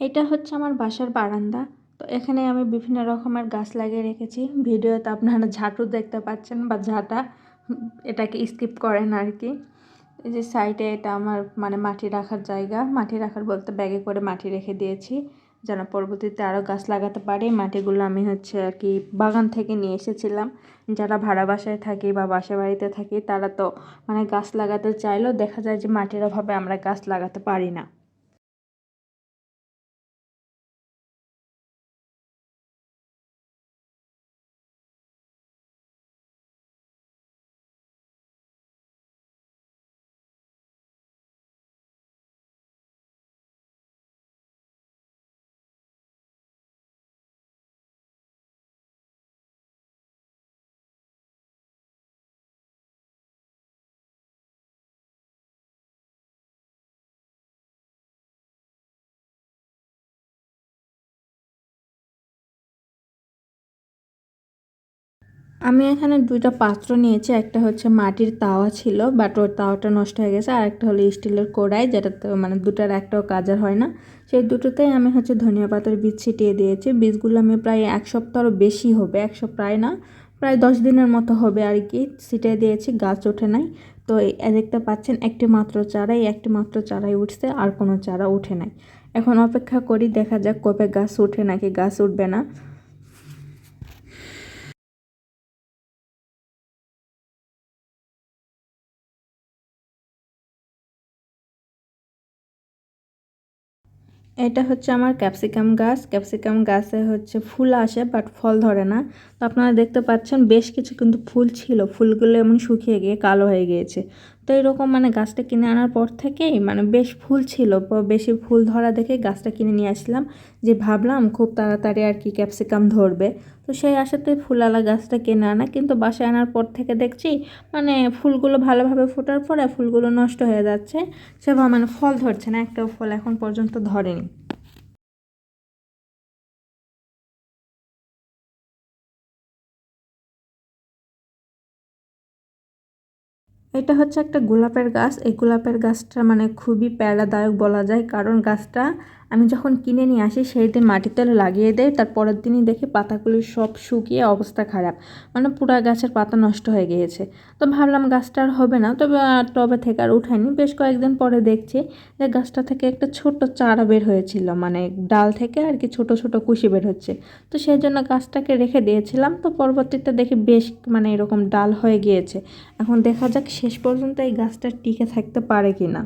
এটা হচ্ছে আমার বাসার বারান্দা। তো এখানে আমি বিভিন্ন রকমের গাছ লাগিয়ে রেখেছি। ভিডিওতে আপনারা ঝাঁটু দেখতে পাচ্ছেন বা ঝাঁটা, এটাকে স্কিপ করেন আর কি এই যে সাইডে এটা আমার মানে মাটি রাখার জায়গা। মাটি রাখার বলতে ব্যাগে করে মাটি রেখে দিয়েছি। যেন পরবর্তীতে আরও গাছ লাগাতে পারি। মাটিগুলো আমি হচ্ছে আর কি বাগান থেকে নিয়ে এসেছিলাম। যারা ভাড়া বাসায় থাকি বা বাসা বাড়িতে থাকি, তারা তো মানে গাছ লাগাতে চাইলেও দেখা যায় যে মাটির অভাবে আমরা গাছ লাগাতে পারি না। আমি এখানে দুইটা পাত্র নিয়েছি, একটা হচ্ছে মাটির তাওয়া ছিল বাট ওর তাওয়াটা নষ্ট হয়ে গেছে, আর একটা হলো স্টিলের কড়াই, যেটাতে মানে দুটার একটাও কাজের হয় না। সেই দুটোতেই আমি হচ্ছে ধনিয়া পাতার বীজ ছিটিয়ে দিয়েছি, বীজগুলো আমি প্রায় এক সপ্তাহরও বেশি হবে একশো প্রায় না, প্রায় দশ দিনের মতো হবে আর কি, ছিটিয়ে দিয়েছি, গাছ ওঠে নাই। তো দেখতে পাচ্ছেন, একটি মাত্র চারাই, একটি মাত্র চারাই উঠছে, আর কোনো চারা উঠে নাই। এখন অপেক্ষা করি, দেখা যাক কবে গাছ উঠে নাকি গাছ উঠবে না। এটা হচ্ছে আমার ক্যাপসিকাম গাছ। ক্যাপসিকাম গাছে হচ্ছে ফুল আসে বাট ফল ধরে না। তো আপনারা দেখতে পাচ্ছেন বেশ কিছু কিন্তু ফুল ছিল। ফুলগুলো এমন শুকিয়ে গিয়ে কালো হয়ে গিয়েছে। তো এরকম মানে গাছটা কিনে আনার পর থেকেই মানে বেশ ফুল ছিল বেশি ফুল ধরা দেখে গাছটা কিনে নিয়ে আসলাম। যে ভাবলাম খুব তাড়াতাড়ি আর কি ক্যাপসিকাম ধরবে। তো সেই আশাতে ফুলালা গাছটা কিনে আনা, কিন্তু বাসায় আনার পর থেকে দেখছি মানে ফুলগুলো ভালোভাবে ফোটার পরে ফুলগুলো নষ্ট হয়ে যাচ্ছে। সেভাবে মানে ফল ধরছে না, একটাও ফল এখন পর্যন্ত ধরেনি। এটা হচ্ছে একটা গোলাপের গাছ। এই গোলাপের গাছটা মানে খুবই প্যারাদায়ক বলা যায়। কারণ গাছটা আমি যখন কিনে নিয়ে আসি, সেই দিন মাটিতে লাগিয়ে দেয় তার পরের দিনই দেখি পাতাগুলি সব শুকিয়ে অবস্থা খারাপ। মানে পুরা গাছের পাতা নষ্ট হয়ে গিয়েছে। তো ভাবলাম গাছটা আর হবে না, তবে টবে থেকে আর উঠায়নি বেশ কয়েকদিন পরে দেখছি যে গাছটা থেকে একটা ছোট্ট চারা বের হয়েছিল মানে ডাল থেকে আর কি ছোট ছোট কুশি বের হচ্ছে। তো সেই জন্য গাছটাকে রেখে দিয়েছিলাম। তো পরবর্তীতে দেখি বেশ মানে এরকম ডাল হয়ে গিয়েছে। এখন দেখা যাক শেষ পর্যন্ত এই গাছটা টিকে থাকতে পারে কি না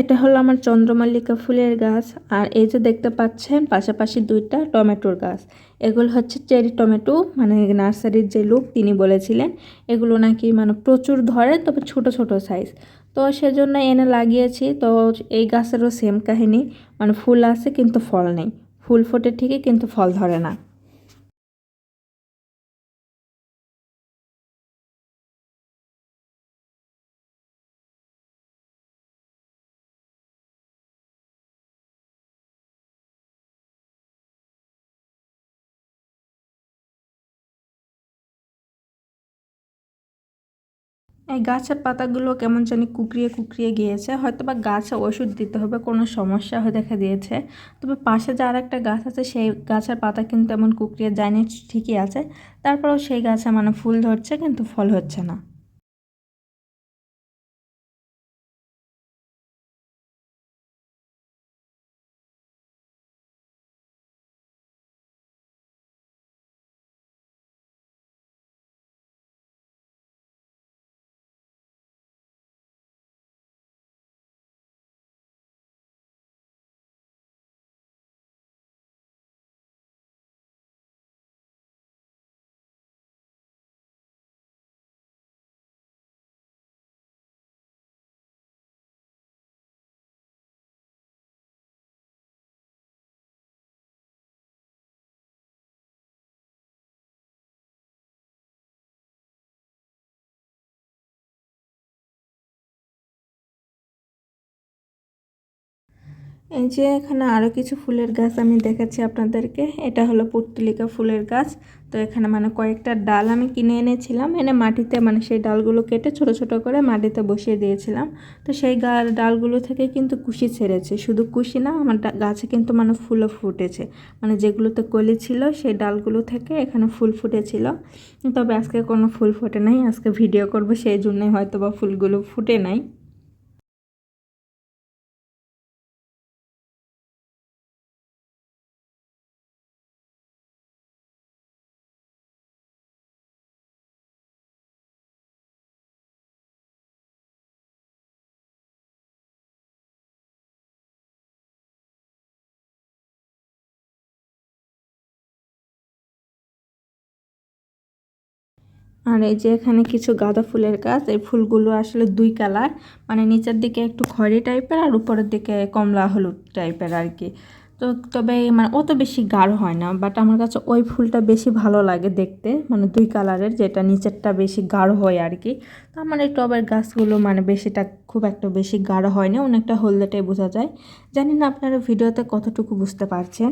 এটা হলো আমার চন্দ্রমল্লিকা ফুলের গাছ। আর এই যে দেখতে পাচ্ছেন, পাশাপাশি দুইটা টমেটোর গাছ। এগুলো হচ্ছে চেরি টমেটো মানে নার্সারির যে লোক তিনি বলেছিলেন, এগুলো নাকি মানে প্রচুর ধরে, তবে ছোট ছোট সাইজ তো সেজন্য এনে লাগিয়েছি। তো এই গাছেরও সেম কাহিনী মানে ফুল আছে কিন্তু ফল নেই। ফুল ফোটে ঠিকই, কিন্তু ফল ধরে না। এই গাছের পাতাগুলো কেমন জানি কুকরিয়ে কুকরিয়ে গিয়েছে। হয়তো বা গাছে ওষুধ দিতে হবে, কোনো সমস্যা হয়ে দেখা দিয়েছে। তবে পাশে যে আর একটা গাছ আছে, সেই গাছের পাতা কিন্তু এমন কুকরিয়ে যায়নি, ঠিকই আছে। তারপরেও সেই গাছে মানে ফুল ধরছে, কিন্তু ফল হচ্ছে না। এই যে এখানে আরও কিছু ফুলের গাছ আমি দেখাচ্ছি আপনাদেরকে। এটা হলো পুর্তলিকা ফুলের গাছ। তো এখানে মানে কয়েকটা ডাল আমি কিনে এনেছিলাম। এনে মাটিতে মানে সেই ডালগুলো কেটে ছোট ছোট করে মাটিতে বসিয়ে দিয়েছিলাম। তো সেই ডালগুলো থেকে কিন্তু কুশি ছেড়েছে। শুধু কুশি না, আমার গাছে কিন্তু মানে ফুলও ফুটেছে। মানে যেগুলোতে কলি ছিল, সেই ডালগুলো থেকে এখানে ফুল ফুটেছিল। তবে আজকে কোনো ফুল ফোটে নাই। আজকে ভিডিও করব, সেই জন্যই হয়তো বা ফুলগুলো ফুটে নাই। আর এই যে এখানে কিছু গাঁদা ফুলের গাছ, এই ফুলগুলো আসলে দুই কালার মানে নিচের দিকে একটু খয়েরি টাইপের আর উপরের দিকে কমলা হলুদ টাইপের আর কি। তো তবে মানে অত বেশি গাঢ় হয় না বাট আমার কাছে ওই ফুলটা বেশি ভালো লাগে দেখতে মানে দুই কালারের যেটা নিচেরটা বেশি গাঢ় হয় আর কি। তো আমার এই টবের গাছগুলো মানে বেশিটা খুব একটা বেশি গাঢ় হয় না, অনেকটা হলদেটাই বোঝা যায়। জানি না আপনারা ভিডিওতে কতটুকু বুঝতে পারছেন।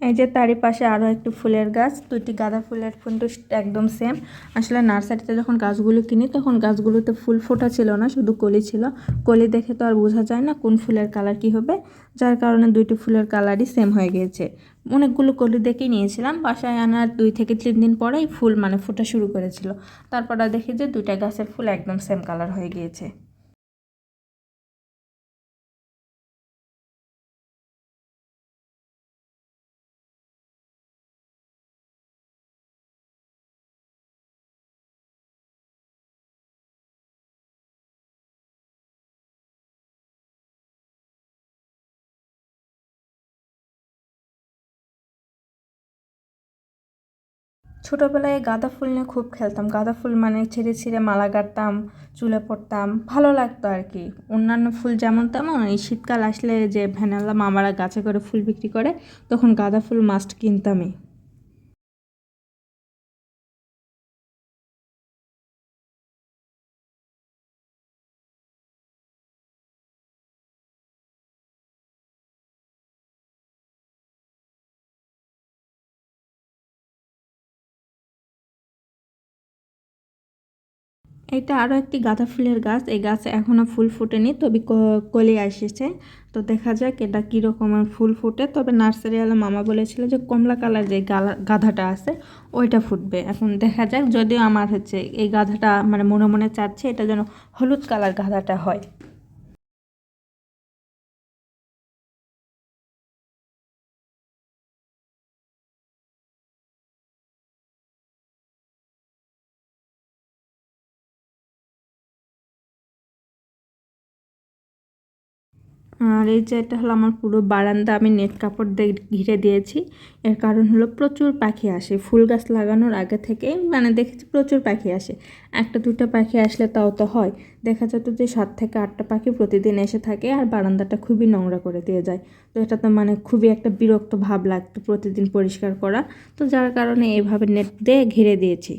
এই যে তারই পাশে আরও একটি ফুলের গাছ, দুটি গাঁদা ফুলের কিন্তু একদম সেম আসলে নার্সারিতে যখন গাছগুলো কিনি, তখন গাছগুলোতে ফুল ফোটা ছিল না, শুধু কলি ছিল। কলি দেখে তো আর বোঝা যায় না কোন ফুলের কালার কি হবে। যার কারণে দুইটি ফুলের কালারই সেম হয়ে গিয়েছে। অনেকগুলো কলি দেখেই নিয়েছিলাম, বাসায় আনার দুই থেকে তিন দিন পরেই ফুল মানে ফোটা শুরু করেছিল। তারপর দেখি যে দুইটা গাছের ফুল একদম সেম কালার হয়ে গিয়েছে। ছোটোবেলায় গাঁদা ফুল নিয়ে খুব খেলতাম। গাঁদা ফুল মানে ছেড়ে ছিঁড়ে মালা কাটতাম চুলে পড়তাম। ভালো লাগতো আর কি। অন্যান্য ফুল যেমন তেমন, এই শীতকাল আসলে যে ভ্যানালা মামারা গাছে করে ফুল বিক্রি করে, তখন গাঁদা ফুল মাস্ট কিনতামই। এটা আরও একটি গাঁদা ফুলের গাছ। এই গাছে এখনও ফুল ফুটেনি, তবে কলে এসেছে। তো দেখা যাক এটা কীরকম ফুল ফুটে। তবে নার্সারিওয়ালা মামা বলেছিল যে কমলা কালার যে গাঁধাটা আছে, ওইটা ফুটবে। এখন দেখা যাক, যদিও আমার হচ্ছে এই গাধাটা মানে মনে মনে চাচ্ছে, এটা যেন হলুদ কালার গাধাটা হয়। আর এই যে এটা হলো আমার পুরো বারান্দা, আমি নেট কাপড় দিয়ে ঘিরে দিয়েছি। এর কারণ হলো প্রচুর পাখি আসে। ফুল গাছ লাগানোর আগে থেকেই মানে দেখেছি প্রচুর পাখি আসে। একটা, দুটো পাখি আসলে তাও তো হয়। দেখা যেত যে সাত থেকে আটটা পাখি প্রতিদিন এসে থাকে আর বারান্দাটা খুবই নোংরা করে দিয়ে যায়। তো এটা তো মানে খুবই একটা বিরক্ত ভাব লাগতো প্রতিদিন পরিষ্কার করা। তো যার কারণে এভাবে নেট দিয়ে ঘিরে দিয়েছি।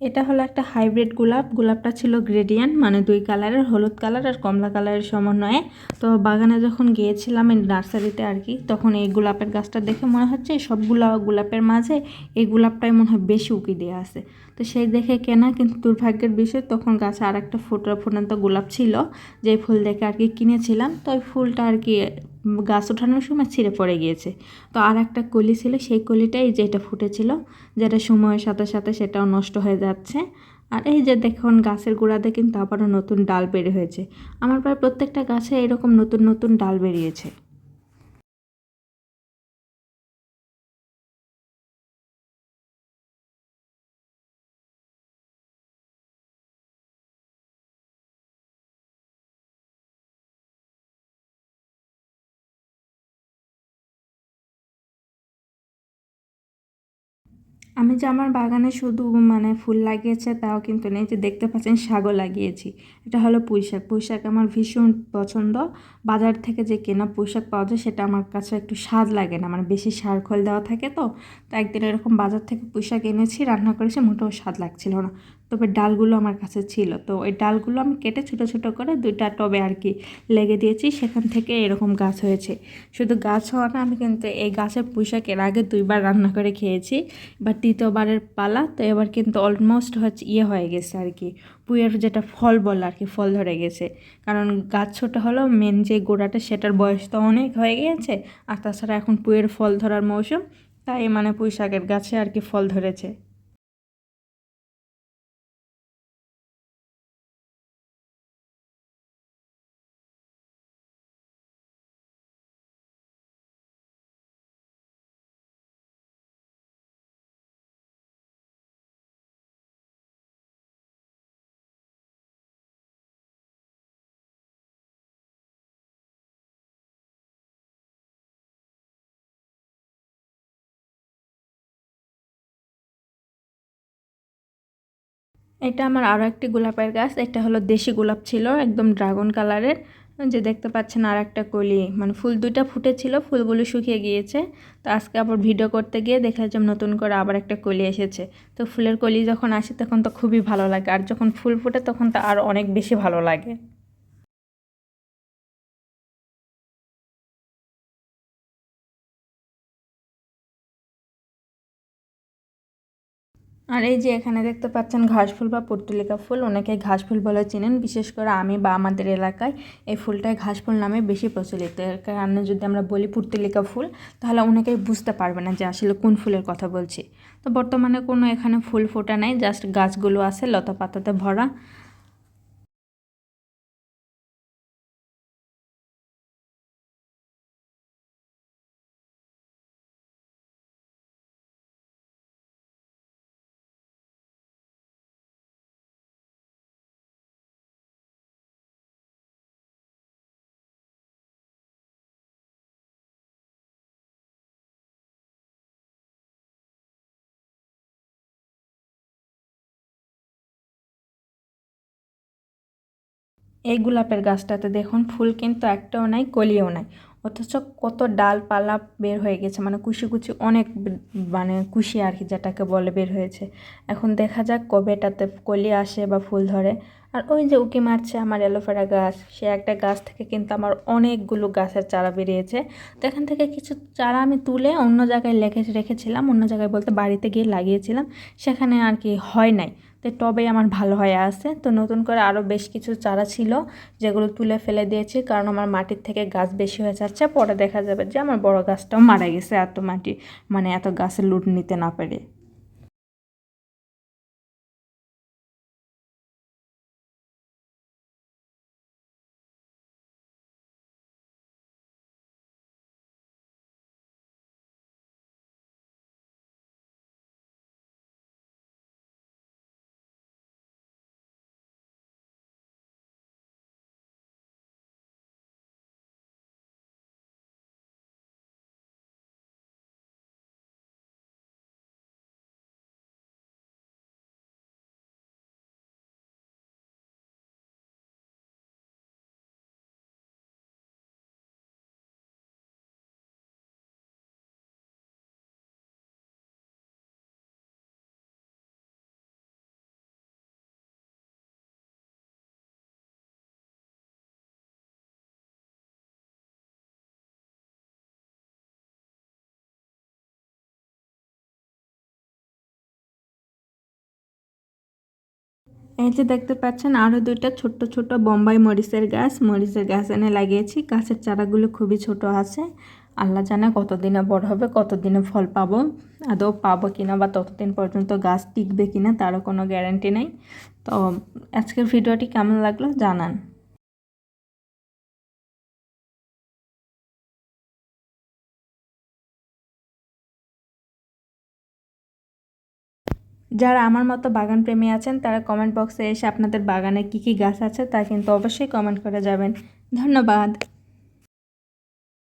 এটা হলো একটা হাইব্রিড গোলাপ। গোলাপটা ছিল গ্রেডিয়ান মানে দুই কালারের, হলুদ কালার আর কমলা কালারের সমন্বয়ে। তো বাগানে যখন গিয়েছিলাম এই নার্সারিতে আর কি, তখন এই গোলাপের গাছটা দেখে মনে হচ্ছে সবগুলো গোলাপের মাঝে এই গোলাপটাই মনে হয় বেশি উঁকি দিয়ে আছে। তো সেই দেখে কেনা, কিন্তু দুর্ভাগ্যের বিষয়, তখন গাছে আর একটা ফুটো ফুটন্ত গোলাপ ছিল যে ফুল দেখে আর কি কিনেছিলাম। তো ওই ফুলটা আর কি গাছ ওঠানোর সময় ছিঁড়ে পড়ে গিয়েছে। তো আর একটা কলি ছিল, সেই কলিটাই যেটা ফুটেছিল, যেটা সময়ের সাথে সাথে সেটাও নষ্ট হয়ে যাচ্ছে। আর এই যে দেখুন, গাছের গোড়াতে কিন্তু আবারও নতুন ডাল বের হয়েছে। আমার প্রায় প্রত্যেকটা গাছে এরকম নতুন নতুন ডাল বেরিয়েছে। আমি যে আমার বাগানে শুধু মানে ফুল লাগিয়েছে তাও কিন্তু নেই যে দেখতে পাচ্ছেন শাকও লাগিয়েছি। এটা হলো পুঁই শাক পুঁই শাক আমার ভীষণ পছন্দ। বাজার থেকে যে কেনা পুঁই শাক পাওয়া যায়, সেটা আমার কাছে একটু স্বাদ লাগে না। মানে বেশি সার খোল দেওয়া থাকে তো তো একদিন এরকম বাজার থেকে পুঁই শাক এনেছি, রান্না করেছি, মোটেও স্বাদ লাগছিল না। তবে ডালগুলো আমার কাছে ছিল। তো ওই ডালগুলো আমি কেটে ছোটো ছোটো করে দুইটা টবে আর কি লেগে দিয়েছি, সেখান থেকে এরকম গাছ হয়েছে। শুধু গাছ হওয়া না, আমি কিন্তু এই গাছের পুঁইশাক এর আগে দুইবার রান্না করে খেয়েছি, এবার তৃতীয়বারের পালা, তো এবার কিন্তু অলমোস্ট হচ্ছে ইয়ে হয়ে গেছে আর কি। পুঁয়ের যেটা ফল বলে আর কি, ফল ধরে গেছে। কারণ গাছ ছোটো হলেও মেন যে গোড়াটা সেটার বয়স তো অনেক হয়ে গিয়েছে, আর তাছাড়া এখন পুঁয়ের ফল ধরার মৌসুম, তাই মানে পুঁই শাকের গাছে আর কি ফল ধরেছে। এটা আমার আরও একটি গোলাপের গাছ। এটা হলো দেশি গোলাপ ছিল, একদম ড্রাগন কালারের। যে দেখতে পাচ্ছেন আর একটা কলি মানে ফুল দুইটা ফুটেছিল, ফুলগুলো শুকিয়ে গিয়েছে। তো আজকে আবার ভিডিও করতে গিয়ে দেখা নতুন করে আবার একটা কলি এসেছে। তো ফুলের কলি যখন আসে তখন তো খুবই ভালো লাগে, আর যখন ফুল ফুটে তখন তো আর অনেক বেশি ভালো লাগে। আর এই যে এখানে দেখতে পাচ্ছেন ঘাস ফুল বা পর্তুলিকা ফুল অনেকে ঘাস ফুল বলে চিনেন। বিশেষ করে আমি বা আমাদের এলাকায় এই ফুলটাই ঘাস ফুল নামে বেশি প্রচলিত। এর কারণে যদি আমরা বলি পর্তুলিকা ফুল, তাহলে অনেকেই বুঝতে পারবে না যে আসলে কোন ফুলের কথা বলছি। তো বর্তমানে কোনো এখানে ফুল ফোটা নাই, জাস্ট গাছগুলো আছে লতা পাতাতে ভরা। এই গোলাপের গাছটাতে দেখুন, ফুল কিন্তু একটাও নাই, কলিও নাই। অথচ কত ডালপালা বের হয়ে গেছে মানে কুশি কুচি অনেক মানে কুশি আর কি যেটাকে বলে বের হয়েছে। এখন দেখা যাক কবেটাতে কলি আসে বা ফুল ধরে। আর ওই যে উকি মারছে আমার অ্যালোভেরা গাছ, সে একটা গাছ থেকে কিন্তু আমার অনেকগুলো গাছের চারা বেরিয়েছে। তো এখান থেকে কিছু চারা আমি তুলে অন্য জায়গায় লেখে রেখেছিলাম, অন্য জায়গায় বলতে বাড়িতে গিয়ে লাগিয়েছিলাম, সেখানে আর কি হয় নাই। তো টবে আমার ভালো হয়ে আছে। তো নতুন করে আরও বেশ কিছু চারা ছিল যেগুলো তুলে ফেলে দিয়েছি, কারণ আমার মাটির থেকে গাছ বেশি হয়ে যাচ্ছে। পরে দেখা যাবে যে আমার বড় গাছটাও মারা গেছে এত মাটি মানে এত গাছের লুট নিতে না পেরে। এই যে দেখতে পাচ্ছেন আরও দুইটা ছোট্ট ছোট বোম্বাই মরিচের গাছ। মরিচের গাছ এনে লাগিয়েছি। গাছের চারাগুলো খুবই ছোট আছে। আল্লাহ জানে কতদিনে বড় হবে, কতদিনে ফল পাবো। আদৌ পাবো কিনা বা ততদিন পর্যন্ত গাছ টিকবে কিনা, তারও কোনো গ্যারান্টি নেই। তো আজকের ভিডিওটি কেমন লাগল জানান। যারা আমার মতো বাগান প্রেমী আছেন, তারা কমেন্ট বক্সে এসে আপনাদের বাগানে কী কী গাছ আছে তা কিন্তু অবশ্যই কমেন্ট করে যাবেন। ধন্যবাদ।